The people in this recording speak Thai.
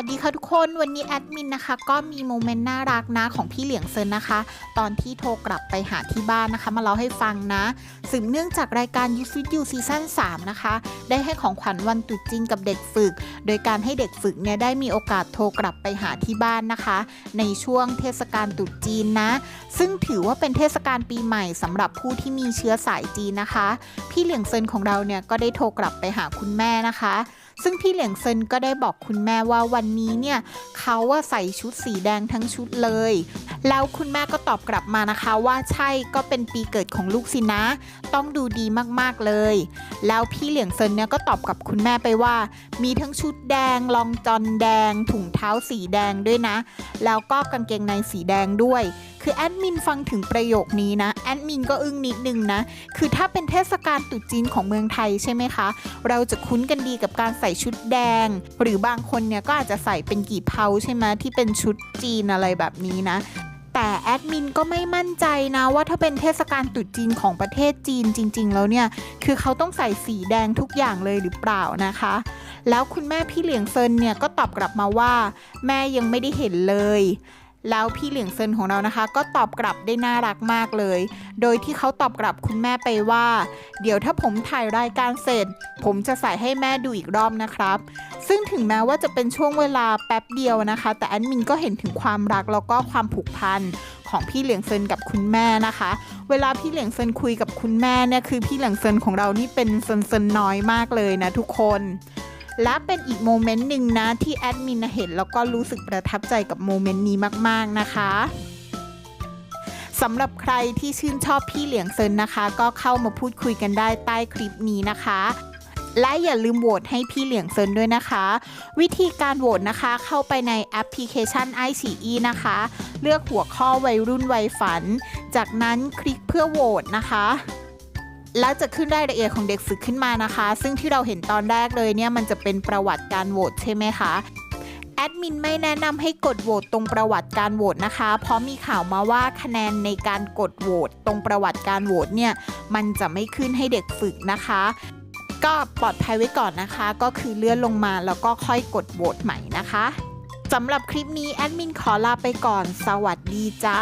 วัสดีค่ะทุกคนวันนี้แอดมินนะคะ ก็มีโมเมนต์น่ารักนะของพี่เหลียงเซินนะคะ ตอนที่โทรกลับไปหาที่บ้านนะคะ มาเล่าให้ฟังนะสืบเนื่องจากรายการ You Fit You ซีซั่น3นะคะ ได้ให้ของขวัญวันตรุษจีนกับเด็กฝึก โดยการให้เด็กฝึกเนี่ยได้มีโอกาสโทรกลับไปหาที่บ้านนะคะ ในช่วงเทศกาลตรุษจีนนะ ซึ่งถือว่าเป็นเทศกาลปีใหม่สำหรับผู้ที่มีเชื้อสายจีนนะคะ พี่เหลียงเซินของเราเนี่ยก็ได้โทรกลับไปหาคุณแม่นะคะ ซึ่งพี่เหลียงเซินก็ได้บอกคุณแม่ว่าวันนี้เนี่ยเขาว่าใส่ชุดสีแดงทั้งชุดเลย แล้วคุณแม่ก็ตอบกลับมานะคะว่าใช่ก็เป็นปีเกิดของลูกสินะ ต้องดูดีมากๆเลย แล้วพี่เหลียงเซินเนี่ยก็ตอบกับคุณแม่ไปว่า มีทั้งชุดแดงรองจอนแดง ถุงเท้าสีแดงด้วยนะ แล้วก็กางเกงในสีแดงด้วย คือแอดมินฟังถึงประโยคนี้นะแอดมินก็อึ้งนิดนึงนะ คือถ้าเป็นเทศกาลตรุษจีนของเมืองไทยใช่ไหมคะ เราจะคุ้นกันดีกับการใส่ชุดแดง หรือบางคนเนี่ยก็อาจจะใส่เป็นกี่เผาใช่ไหมที่เป็นชุดจีนอะไรแบบนี้นะแต่แอดมินก็ไม่มั่นใจนะว่าถ้าเป็นเทศกาลตรุษจีนของประเทศจีนจริง ๆ แล้วเนี่ย คือเขาต้องใส่สีแดงทุกอย่างเลยหรือเปล่านะคะ แล้วคุณแม่พี่เหลียงเซินเนี่ยก็ตอบกลับมาว่า แม่ยังไม่ได้เห็นเลย แล้วพี่เหลียงเซินของเรานะคะ ก็ตอบกลับได้น่ารักมากเลย โดยที่เขาตอบกลับคุณแม่ไปว่า เดี๋ยวถ้าผมถ่ายรายการเสร็จ ผมจะใส่ให้แม่ดูอีกรอบนะครับ ซึ่งถึงแม้ว่าจะเป็นช่วงเวลาแป๊บเดียวนะคะ แต่แอดมินก็เห็นถึงความรักแล้วก็ความผูกพันของพี่เหลียงเซินกับคุณแม่นะคะ เวลาพี่เหลียงเซินคุยกับคุณแม่เนี่ยคือพี่เหลียงเซินของเรานี่เป็นเซินเซินน้อยมากเลยนะทุกคน และเป็นอีกโมเมนต์หนึ่งนะ ที่แอดมินเห็นแล้วก็รู้สึกประทับใจกับโมเมนต์นี้มาก ๆ นะคะสำหรับใครที่ชื่นชอบพี่เหลียงเซินนะคะ ก็เข้ามาพูดคุยกันได้ใต้คลิปนี้นะคะ และอย่าลืมโหวตให้พี่เหลียงเซินด้วยนะคะ วิธีการโหวตนะคะ เข้าไปในแอปพลิเคชัน i อ e นะคะ เลือกหัวข้อวัยรุ่นวัยฝัน จากนั้นคลิกเพื่อโหวตนะคะ แล้วจะขึ้นรายละเอียดของเด็กฝึกขึ้นมานะคะ ซึ่งที่เราเห็นตอนแรกเลยเนี่ยมันจะเป็นประวัติการโหวตใช่ไหมคะแอดมินไม่แนะนำให้กดโหวตตรงประวัติการโหวตนะคะ เพราะมีข่าวมาว่าคะแนนในการกดโหวตตรงประวัติการโหวตเนี่ยมันจะไม่ขึ้นให้เด็กฝึกนะคะ ก็ปลอดภัยไว้ก่อนนะคะ ก็คือเลื่อนลงมาแล้วก็ค่อยกดโหวตใหม่นะคะสำหรับคลิปนี้แอดมินขอลาไปก่อน สวัสดีจ้า